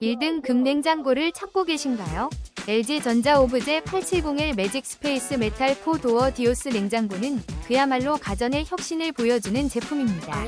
1등 금냉장고를 찾고 계신가요? LG전자 오브제 870의 매직 스페이스 메탈 4 도어 디오스 냉장고는 그야말로 가전의 혁신을 보여주는 제품입니다.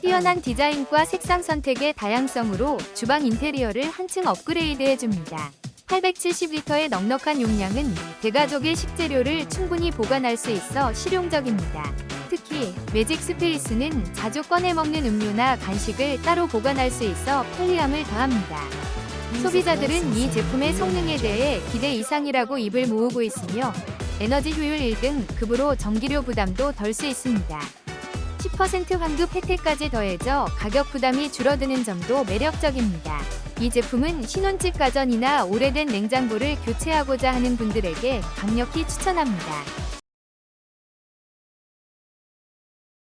뛰어난 디자인과 색상 선택의 다양성으로 주방 인테리어를 한층 업그레이드해줍니다. 870리터의 넉넉한 용량은 대가족의 식재료를 충분히 보관할 수 있어 실용적입니다. 특히 매직 스페이스는 자주 꺼내 먹는 음료나 간식을 따로 보관할 수 있어 편리함을 더합니다. 소비자들은 이 제품의 성능에 대해 기대 이상이라고 입을 모으고 있으며 에너지 효율 1등 급으로 전기료 부담도 덜 수 있습니다. 10% 환급 혜택까지 더해져 가격 부담이 줄어드는 점도 매력적입니다. 이 제품은 신혼집 가전이나 오래된 냉장고를 교체하고자 하는 분들에게 강력히 추천합니다.